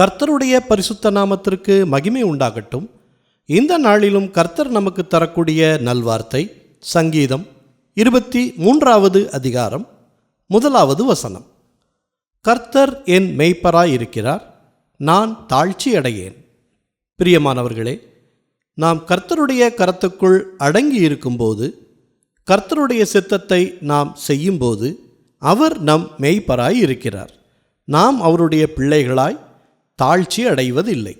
கர்த்தருடைய பரிசுத்த நாமத்திற்கு மகிமை உண்டாகட்டும். இந்த நாளிலும் கர்த்தர் நமக்கு தரக்கூடிய நல்வார்த்தை சங்கீதம் இருபத்தி மூன்றாவது அதிகாரம் முதலாவது வசனம். கர்த்தர் என் மெய்ப்பராய் இருக்கிறார் நான் தாழ்ச்சி அடையேன் பிரியமானவர்களே நாம் கர்த்தருடைய கரத்துக்குள் அடங்கி இருக்கும்போது கர்த்தருடைய சித்தத்தை நாம் செய்யும்போது அவர் நம் மெய்ப்பராய் இருக்கிறார் நாம் அவருடைய பிள்ளைகளாய் தாழ்ச்சி அடைவதில்லை.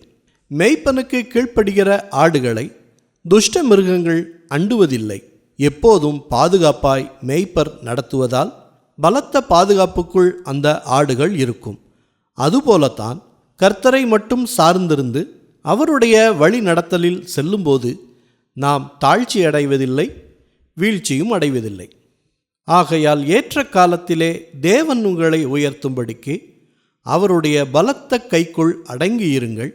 மெய்ப்பனுக்கு கீழ்ப்படுகிற ஆடுகளை துஷ்ட மிருகங்கள் அண்டுவதில்லை. எப்போதும் பாதுகாப்பாய் மெய்ப்பர் நடத்துவதால் பலத்த பாதுகாப்புக்குள் அந்த ஆடுகள் இருக்கும். அதுபோலத்தான் கர்த்தரை மட்டும் சார்ந்திருந்து அவருடைய வழி நடத்தலில் செல்லும்போது நாம் தாழ்ச்சி அடைவதில்லை வீழ்ச்சியும் அடைவதில்லை. ஆகையால் ஏற்ற காலத்திலே தேவன் உங்களை உயர்த்தும்படிக்கு அவருடைய பலத்த கைக்குள் அடங்கியிருங்கள்.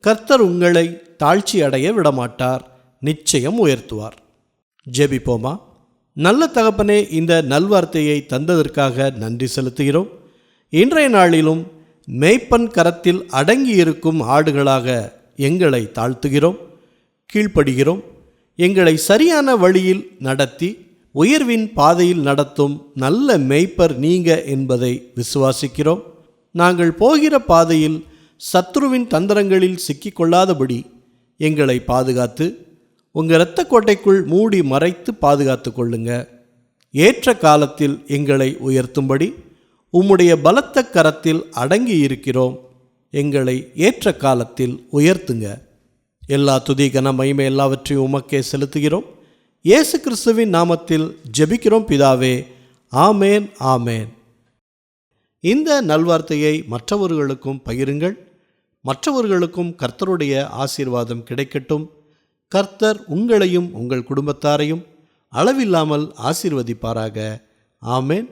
கர்த்தர் உங்களை தாழ்ச்சி அடைய விடமாட்டார் நிச்சயம் உயர்த்துவார். ஜெபிப்போமா? நல்ல தகப்பனே இந்த நல்வார்த்தையை தந்ததற்காக நன்றி செலுத்துகிறோம். இன்றைய நாளிலும் மேய்ப்பன் கரத்தில் அடங்கியிருக்கும் ஆடுகளாக எங்களை தாழ்த்துகிறோம் கீழ்ப்படுகிறோம். எங்களை சரியான வழியில் நடத்தி உயர்வின் பாதையில் நடத்தும் நல்ல மெய்ப்பர் நீங்க என்பதை விசுவாசிக்கிறோம். நாங்கள் போகிற பாதையில் சத்ருவின் தந்திரங்களில் சிக்கிக்கொள்ளாதபடி எங்களை பாதுகாத்து உங்கள் இரத்த கோட்டைக்குள் மூடி மறைத்து பாதுகாத்து கொள்ளுங்க. ஏற்ற காலத்தில் எங்களை உயர்த்தும்படி உம்முடைய பலத்த கரத்தில் அடங்கி இருக்கிறோம். எங்களை ஏற்ற காலத்தில் உயர்த்துங்க. எல்லா துதி கன மகிமை எல்லாவற்றையும் உமக்கே செலுத்துகிறோம். இயேசு கிறிஸ்துவின் நாமத்தில் ஜெபிக்கிறோம் பிதாவே. ஆமேன் ஆமேன். இந்த நல்வார்த்தையை மற்றவர்களுக்கும் பகிருங்கள். மற்றவர்களுக்கும் கர்த்தருடைய ஆசீர்வாதம் கிடைக்கட்டும். கர்த்தர் உங்களையும் உங்கள் குடும்பத்தாரையும் அளவில்லாமல் ஆசீர்வதிப்பாராக. ஆமேன்.